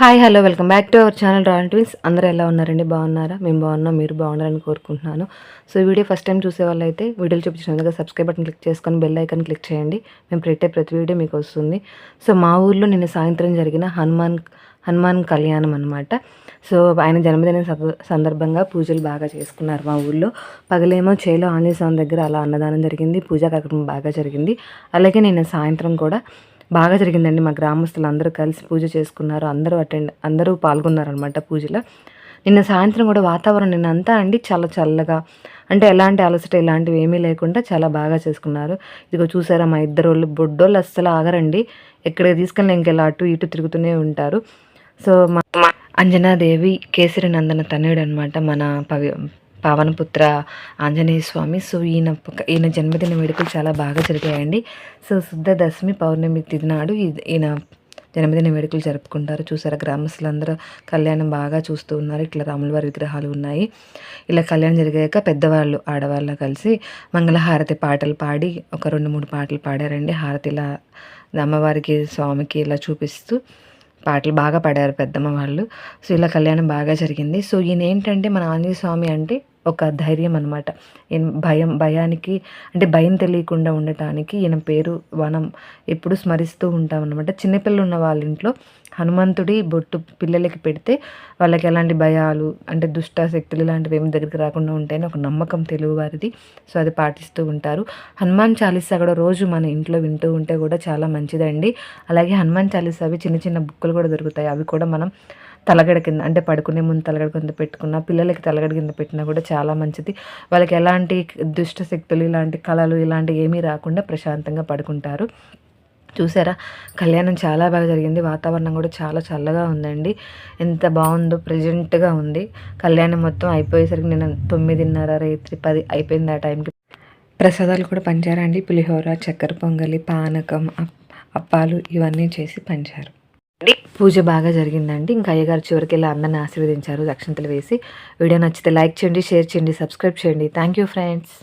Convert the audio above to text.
Hi hello welcome back to our channel Royal Twins. అందరూ ఎలా ఉన్నారండి? బాగున్నారా? మేము బాగున్నాం మీరు బాగున్నారని కోరుకుంటున్నాను. సో ఈ వీడియో ఫస్ట్ టైం చూసే వాళ్ళైతే వీడియోలు చూపించిన విధంగా సబ్స్క్రైబ్ బటన్ క్లిక్ చేసుకొని బెల్ ఐకాన్ క్లిక్ చేయండి. మేము పెట్టే ప్రతి వీడియో మీకు వస్తుంది. సో మా ఊర్లో నిన్న సాయంత్రం జరిగిన హనుమాన్ హనుమాన్ కళ్యాణం అనమాట సో ఆయన జన్మదిన సందర్భంగా పూజలు బాగా చేసుకున్నారు మా ఊళ్ళో పగలేమో చేలో ఆంజనేయ స్వామి దగ్గర అలా అన్నదానం జరిగింది పూజా కార్యక్రమం బాగా జరిగింది. అలాగే నిన్న సాయంత్రం కూడా బాగా జరిగిందండి. మా గ్రామస్తులు అందరూ కలిసి పూజ చేసుకున్నారు. అందరూ అటెండ్ అందరూ పాల్గొన్నారు అనమాట పూజలో. నిన్న సాయంత్రం కూడా వాతావరణం నిన్న అంతా అండి చాలా చల్లగా అంటే ఎలాంటి అలసట ఇలాంటివి ఏమీ లేకుండా చాలా బాగా చేసుకున్నారు. ఇదిగో చూసారా మా ఇద్దరు వాళ్ళు బొడ్డోళ్ళు అస్సలు ఆగరండి. ఎక్కడికి తీసుకెళ్ళి ఇంకెలా అటు ఇటు తిరుగుతూనే ఉంటారు. సో మా అంజనాదేవి కేసరి నందన తనయుడు అనమాట మన పవి పావనపుత్ర ఆంజనేయ స్వామి. సో ఈయన ఈయన జన్మదిన వేడుకలు చాలా బాగా జరిగాయండి. సో శుద్ధ దశమి పౌర్ణమి తిది నాడు ఈయన జన్మదిన వేడుకలు జరుపుకుంటారు. చూసారా గ్రామస్తులందరూ కళ్యాణం బాగా చూస్తూ ఉన్నారు. ఇట్లా రాములవారి విగ్రహాలు ఉన్నాయి. ఇలా కళ్యాణం జరిగాక పెద్దవాళ్ళు ఆడవాళ్ళు కలిసి మంగళహారతి పాటలు పాడి ఒక రెండు మూడు పాటలు పాడారండి. హారతి ఇలా అమ్మవారికి స్వామికి ఇలా చూపిస్తూ పాటలు బాగా పాడారు పెద్దమ్మ వాళ్ళు. సో ఇలా కళ్యాణం బాగా జరిగింది. సో ఈయన ఏంటంటే మన ఆంజనేయ స్వామి అంటే ఒక ధైర్యం అనమాట భయం భయానికి అంటే భయం తెలియకుండా ఉండటానికి ఈయన పేరు మనం ఎప్పుడు స్మరిస్తూ ఉంటాం అనమాట చిన్నపిల్లలు ఉన్న వాళ్ళ ఇంట్లో హనుమంతుడి బొట్టు పిల్లలకి పెడితే వాళ్ళకి ఎలాంటి భయాలు అంటే దుష్ట శక్తులు ఇలాంటివి ఏమి దగ్గరికి రాకుండా ఉంటాయని ఒక నమ్మకం తెలుగువారిది. సో అది పాటిస్తూ ఉంటారు. హనుమాన్ చాలీసా కూడా రోజు మన ఇంట్లో వింటూ ఉంటే కూడా చాలా మంచిదండి. అలాగే హనుమాన్ చాలీసా అవి చిన్న చిన్న బుక్కులు కూడా దొరుకుతాయి. అవి కూడా మనం తలగడ కింద అంటే పడుకునే ముందు తలగడ కింద పెట్టుకున్న పిల్లలకి తలగడ కింద పెట్టినా కూడా చాలా మంచిది. వాళ్ళకి ఎలాంటి దుష్ట శక్తులు ఇలాంటి కళలు ఇలాంటివి ఏమీ రాకుండా ప్రశాంతంగా పడుకుంటారు. చూసారా? కళ్యాణం చాలా బాగా జరిగింది. వాతావరణం కూడా చాలా చల్లగా ఉందండి. ఎంత బాగుందో ప్రజెంట్గా ఉంది. కళ్యాణం మొత్తం అయిపోయేసరికి నేను తొమ్మిదిన్నర రాత్రి పది అయిపోయింది ఆ టైంకి. ప్రసాదాలు కూడా పంచారండి. పులిహోర చక్కెర పొంగలి పానకం అప్- అప్పాలు ఇవన్నీ చేసి పంచారు. పూజ బాగా జరిగిందండి. ఇంకా అయ్యగారు చివరికి వెళ్ళి అందరిని ఆశీర్వదించారు. దక్షిణతలు వేసి వీడియో నచ్చితే లైక్ చేయండి షేర్ చేయండి సబ్స్క్రైబ్ చేయండి. Thank you friends